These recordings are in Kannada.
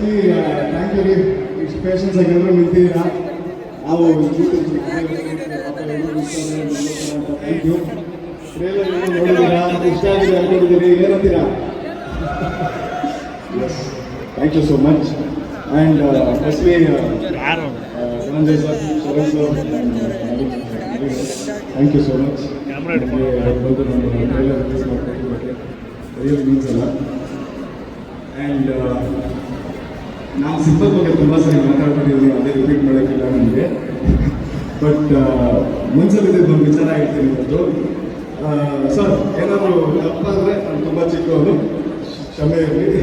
ಥ್ಯಾಂಕ್ ಯು ರೀ ಇಷ್ಟು ಪೇಷನ್ಸ್ ಆಗಿ ಎಲ್ಲರೂ ನಿಂತಿದ್ದೀರಾ ನಾವು ಥ್ಯಾಂಕ್ ಯು ಟ್ರೇಲರ್ ನೋಡಿದ್ದೀರಾ ಇಷ್ಟ ಆಗಿದೆ ಅನ್ಕೊಂಡಿದ್ದೀರಿ ಏನಂತೀರಾ yes thank you so much and firstly Dhananjay sir Sharan sir thank you so much ಬಂದು ರಿಲೀಸ್ ಮೀನ್ಸ್ ಅಲ್ಲ ಆ್ಯಂಡ್ ನಾನು ಸಿಂಪಲ್ ಬಗ್ಗೆ ತುಂಬ ಸರಿ ಮಾತಾಡ್ಕೊಂಡಿದ್ದೀನಿ ಅದೇ ರಿಪೀಟ್ ಮಾಡೋಕ್ಕಿಲ್ಲ ನನಗೆ ಬಟ್ ಮುಂಚೆ ಒಂದು ವಿಚಾರ ಹೇಳ್ತೀನಿ ಇವತ್ತು ಸರ್, ಏನಾದರೂ ಅಂದರೆ ನಾನು ತುಂಬ ಚಿಕ್ಕವನು ಕ್ಷಮೆ ಇರಲಿ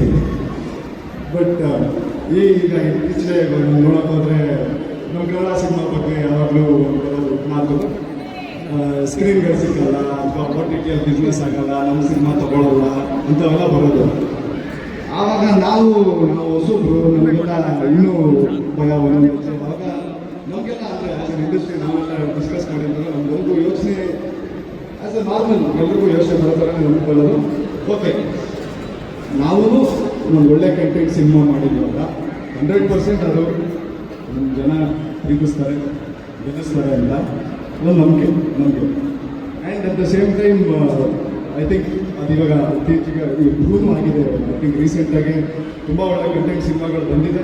ಬಟ್ ಈಗ ಇತ್ತೀಚೆಗೆ ನೋಡೋಕೆ ಹೋದರೆ ನಮ್ಮ ಕನ್ನಡ ಸಿನಿಮಾ ಬಗ್ಗೆ ಯಾವಾಗಲೂ ಮಾತು ಸ್ಕ್ರೀನ್ಗಳು ಸಿಕ್ಕಲ್ಲ, ಅಥವಾ ಓ ಟಿ ಟಿಯಲ್ಲಿ ಬಿಸ್ನೆಸ್ ಆಗಲ್ಲ, ನಮ್ಮ ಸಿನಿಮಾ ತಗೊಳ್ಳಲ್ಲ ಇಂಥವೆಲ್ಲ ಬರೋದು. ಆವಾಗ ನಾವು ನಾವು ಹೊಸಬ್ರು ನಮಗೆಲ್ಲ ಇನ್ನೂ ಭಯ ಒಂದೊಂದು. ಆವಾಗ ನಮಗೆಲ್ಲ ಅಂದರೆ ಆಸ್ ಅನ್ ಇಂಡಸ್ಟ್ರಿ ನಾವೆಲ್ಲ ಡಿಸ್ಕಸ್ ಮಾಡಿದಾಗ ನಮ್ಗೊಂದು ಯೋಚನೆ ಆಸ್ ಅ ನಾರ್ಮಲ್ ಎಲ್ರಿಗೂ ಯೋಚನೆ ಮಾಡೋ ಥರ ಅಂದ್ಕೊಳ್ಳೋದು ಓಕೆ ನಾವು ಒಂದು ಒಳ್ಳೆ ಕಂಟೆಂಟ್ ಸಿನಿಮಾ ಮಾಡಿದ್ವಾಗ ಹಂಡ್ರೆಡ್ ಪರ್ಸೆಂಟ್ ಅದು ನಮ್ಮ ಜನ ಪ್ರೀತಿಸ್ತಾರೆ, ಗೆಲ್ಲಿಸ್ತಾರೆ ಅಂತ ಒಂದು ನಂಬಿಕೆ ನಂಬಿಕೆ and at the same time I think ಅದು ಇವಾಗ ಇತ್ತೀಚೆಗೆ ಇಂಪ್ರೂವ್ ಆಗಿದೆ. ಐ ಥಿಂಕ್ ರೀಸೆಂಟಾಗಿ ತುಂಬ ಒಳ್ಳೆ ಕಂಟೆಂಟ್ ಸಿನಿಮಾಗಳು ಬಂದಿದೆ.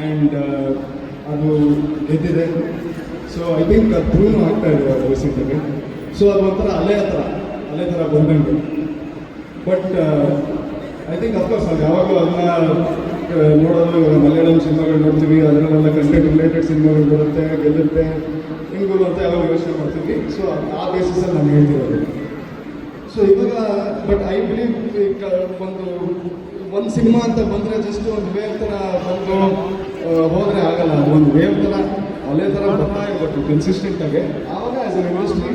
ಆ್ಯಂಡ್ ಅದು ಗೆದ್ದಿದೆ. ಸೊ ಐ ಥಿಂಕ್ ಅದು ಪ್ರೂವ್ ಆಗ್ತಾ ಇದೆ ರೀಸೆಂಟಾಗಿ ಸೊ ಅದು ಒಂಥರ ಅಲೆ ಹತ್ರ, ಅಲೆ ಥರ ಬಂದಂಗೆ. ಬಟ್ ಐ ಥಿಂಕ್ ಅಫ್ಕೋರ್ಸ್ ನಾವು ಯಾವಾಗಲೂ ಅದನ್ನ ನೋಡೋದು ಇವಾಗ ಮಲಯಾಳಂ ಸಿನಿಮಾಗಳು ನೋಡ್ತೀವಿ. ಅದರಲ್ಲೆಲ್ಲ ಕಂಟೆಂಟ್ ರಿಲೇಟೆಡ್ ಸಿನಿಮಾಗಳು ಬರುತ್ತೆ, ಗೆಲ್ಲುತ್ತೆ, ಹಿಂಗೆ ಬರುತ್ತೆ ಯಾವಾಗ ಯೋಚನೆ ಮಾಡ್ತೀವಿ. ಸೊ ಆ ಬೇಸಿಸಲ್ಲಿ ನಾನು ಹೇಳ್ತಿರೋದು. ಸೊ ಇವಾಗ ಬಟ್ ಐ ಬಿಲೀವ್ ಒಂದು ಒಂದು ಸಿನಿಮಾ ಅಂತ ಬಂದರೆ ಜಸ್ಟ್ ಒಂದು ವೇವ್ ಥರ ಬಂದು ಹೋದರೆ ಆಗಲ್ಲ. ಒಂದು ವೇವ್ ಥರ ಅಲೆ ಥರ ಬರ್ತಾ ಇರಬೇಕು ಕನ್ಸಿಸ್ಟೆಂಟಾಗಿ ಆವಾಗ as a industry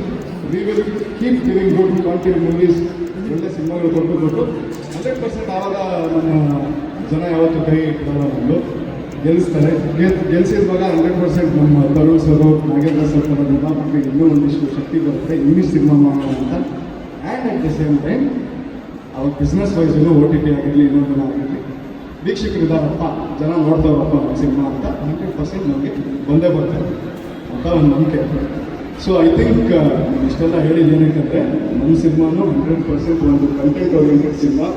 we will keep giving good continue movies ಒಳ್ಳೆ ಸಿನಿಮಾಗಳು ಕೊಟ್ಟು ಕೊಟ್ಟು ಹಂಡ್ರೆಡ್ ಪರ್ಸೆಂಟ್ ಆವಾಗ ನಮ್ಮ ಜನ ಯಾವತ್ತೂ ಕೈ ಇಟ್ಕೊಳ್ಳೋ ನಮ್ಮದು ಗೆಲ್ಲಿಸ್ತಾರೆ. ಗೆಲ್ ಗೆಲ್ಸಿರುವಾಗ ಹಂಡ್ರೆಡ್ ಪರ್ಸೆಂಟ್ ನಮ್ಮ ತರುಣ್ ಸರು ನಾಗೇಂದ್ರ ಸರ್ ಮಕ್ಕಳಿಗೆ ಇನ್ನೂ ಒಂದಿಷ್ಟು ಶಕ್ತಿ ಬರುತ್ತೆ ಇಂಗ್ಲೀಷ್ ಸಿನಿಮಾ ಮಾಡೋಣ and at the same time ಅವ್ರ ಬಿಸ್ನೆಸ್ ವೈಸಲ್ಲೂ ಓ ಟಿ ಟಿ ಆಗಿರಲಿ ಇನ್ನೊಂದು ಆಗಿರಲಿ ವೀಕ್ಷಕರು ಇದ್ದಾರಪ್ಪ ಜನ ನೋಡ್ತಾರಪ್ಪ ನಮ್ಮ ಸಿನಿಮಾ ಅಂತ ಹಂಡ್ರೆಡ್ ಪರ್ಸೆಂಟ್ ನಮಗೆ ಬಂದೇ ಬರ್ತಾರೆ ಅಂತ ಒಂದು ನಂಬಿಕೆ. ಸೊ ಐ ಥಿಂಕ್ ಇಷ್ಟೆಲ್ಲ ಹೇಳಿದ್ದು ಏನಕ್ಕಂದರೆ ನಮ್ಮ ಸಿನಿಮಾನು ಹಂಡ್ರೆಡ್ ಪರ್ಸೆಂಟ್ ಒಂದು ಕಂಟೆಂಟ್ ಓರಿಯೆಂಟೆಡ್ ಸಿನಿಮಾ.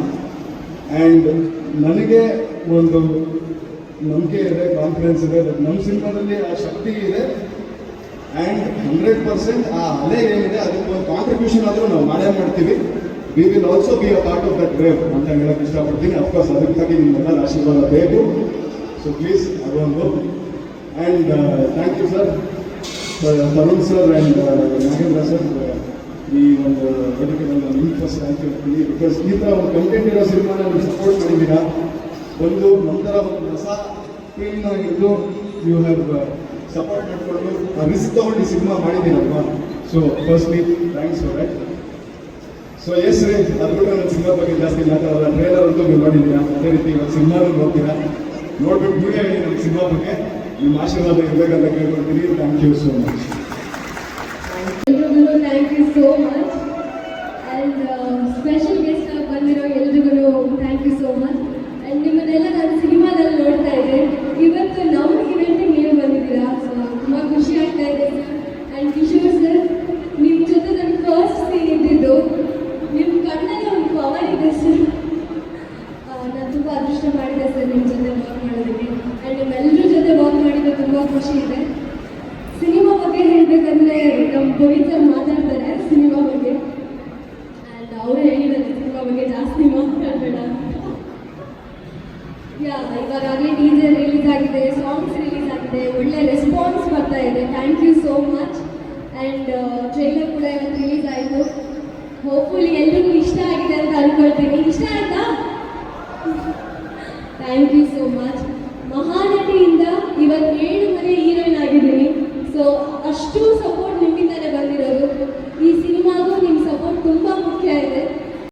ಆ್ಯಂಡ್ ನನಗೆ ಒಂದು ನಂಬಿಕೆ ಇದೆ ಕಾನ್ಫಿಡೆನ್ಸ್ ಇದೆ ನಮ್ಮ ಸಿನಿಮಾದಲ್ಲಿ ಆ ಶಕ್ತಿ ಇದೆ. ಆ್ಯಂಡ್ ಹಂಡ್ರೆಡ್ ಪರ್ಸೆಂಟ್ ಆ ಅಲೆ ಏನಿದೆ, ಅದಕ್ಕೆ ಒಂದು ಕಾಂಟ್ರಿಬ್ಯೂಷನ್ ಆದರೂ ನಾವು ಮಾಡೇ ಮಾಡ್ತೀವಿ. We will also be a part of that wave ಅಂತ ಹೇಳೋಕ್ಕೆ ಇಷ್ಟಪಡ್ತೀನಿ. ಅಫ್ಕೋರ್ಸ್ ಅದಕ್ಕಾಗಿ ನಿಮ್ಮೆಲ್ಲ ಆಶೀರ್ವಾದ ಬೇಕು. ಸೊ ಪ್ಲೀಸ್ ಅದೊಂದು and thank you sir Tarun sir and Nagendra sir ಈ ಒಂದು ಫಸ್ಟ್ ಥ್ಯಾಂಕ್ ಯು ಹೇಳ್ತೀನಿ ಬಿಕಾಸ್ ಈ ಥರ ಒಂದು ಕಂಟೆಂಟ್ ಇರೋ ಸಿನಿಮಾನ ನೀವು ಸಪೋರ್ಟ್ ಮಾಡಿದ್ದೀರಾ? ಒಂದು ನಂತರ ಒಂದು ಹೊಸ ಫೀಲ್ಡ್ನ ಇದ್ದು ಯು ಹ್ಯಾವ್ ಸಪೋರ್ಟ್ ಮಾಡಿಕೊಂಡು ರಿಸ್ಕ್ ತಗೊಂಡು cinema ಮಾಡಿದ್ದೀನಲ್ವಾ? So firstly thanks for that so yes ರೀ ಅದು ಬಿಟ್ಟರೆ ನನ್ನ ಸಿನಿಮಾ ಬಗ್ಗೆ ಜಾಸ್ತಿ ಮಾತಾಡಲ್ಲ. ಟ್ರೇಲರ್ ಅಂತೂ ನೀವು ನೋಡಿದ್ದೀರಾ? ಅದೇ ರೀತಿ ಇವಾಗ ಸಿನಿಮಾನು ನೋಡ್ತೀರಾ? ನೋಡ್ಬಿಟ್ಟು ನೀವೇ ಹೇಳಿ ನಮ್ಮ ಸಿನಿಮಾ ಬಗ್ಗೆ. ನಿಮ್ಮ ಆಶೀರ್ವಾದ ಇರಬೇಕಂತ ಕೇಳ್ಕೊಳ್ತೀನಿ. Thank you so much thank you so much and special guest ಆಗಿ ಬಂದಿರೋ ಎಲ್ರಿಗೂ thank you so much and ನಿಮ್ಮನ್ನೆಲ್ಲ ನಾನು ಸಿನಿಮಾದಲ್ಲಿ ನೋಡ್ತಾ ಇದ್ದೆ ಇವತ್ತು ನಮ್ಮ ಇವೆಂಟಿಗೆ ನೀವು ಬಂದಿದ್ದೀರಾ ಸೊ ತುಂಬ ಖುಷಿ ಆಗ್ತಾ ಇದೆ ಸರ್ ಆ್ಯಂಡ್ ಕಿಶೋರ್ ಸರ್ ನಿಮ್ಮ ಜೊತೆ ನನ್ನ ಫಸ್ಟ್ ಸೀನ್ ಇದ್ದಿದ್ದು ನಿಮ್ಮ ಕಣ್ಣಲ್ಲಿ ಒಂದು ಪವರ್ ಇದೆ ಸರ್ ನಾನು ತುಂಬ ಅದೃಷ್ಟ ಮಾಡಿದೆ ಸರ್ ನಿಮ್ಮ ಜೊತೆ ವರ್ಕ್ ಮಾಡೋದಕ್ಕೆ ಆ್ಯಂಡ್ ನಿಮ್ಮೆಲ್ಲರ ಜೊತೆ ವರ್ಕ್ ಮಾಡಿದ್ದು ತುಂಬ ಖುಷಿ ಇದೆ ಸಿನಿಮಾ ಬಗ್ಗೆ ಹೇಳ್ಬೇಕಂದ್ರೆ ಪವಿತ್ರ ಮಾತಾಡ್ತಾರೆ ಸಿನಿಮಾ ಬಗ್ಗೆ. ಆ್ಯಂಡ್ ಅವ್ರು ಹೇಳಿದ್ದಾರೆ ಸಿನಿಮಾ ಬಗ್ಗೆ ಜಾಸ್ತಿ ಮಾತಾಡಬೇಡ. ಯಾ ಇವಾಗಲೇ ಟೀಸರ್ ರಿಲೀಸ್ ಆಗಿದೆ ಸಾಂಗ್ಸ್ ರಿಲೀಸ್ ಆಗಿದೆ, ಒಳ್ಳೆ ರೆಸ್ಪಾನ್ಸ್ ಬರ್ತಾ ಇದೆ. Thank you so much and trailer ಕೂಡ ಇವತ್ತು ರಿಲೀಸ್ ಆಯಿತು. ಹೋಪ್ಫುಲಿ ಎಲ್ರಿಗೂ ಇಷ್ಟ ಆಗಿದೆ ಅಂತ ಅನ್ಕೊಳ್ತೀನಿ. ಇಷ್ಟ ಆಯ್ತಾ? Thank you so much